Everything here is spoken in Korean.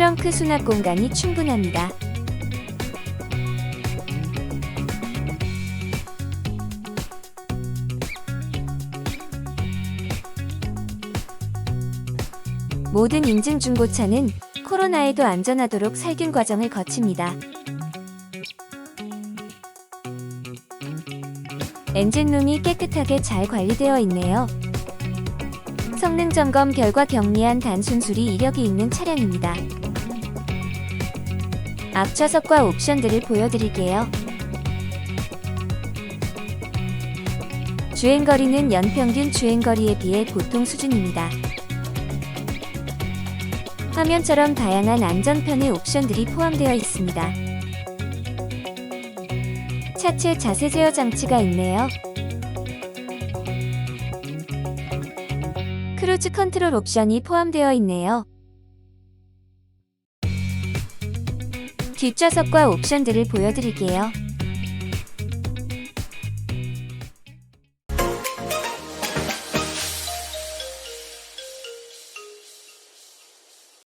트렁크 수납 공간이 충분합니다. 모든 인증 중고차는 코로나에도 안전하도록 살균 과정을 거칩니다. 엔진룸이 깨끗하게 잘 관리되어 있네요. 성능 점검 결과 경미한 단순 수리 이력이 있는 차량입니다. 앞좌석과 옵션들을 보여드릴게요. 주행거리는 연평균 주행거리에 비해 보통 수준입니다. 화면처럼 다양한 안전편의 옵션들이 포함되어 있습니다. 차체 자세 제어 장치가 있네요. 크루즈 컨트롤 옵션이 포함되어 있네요. 뒷좌석과 옵션들을 보여드릴게요.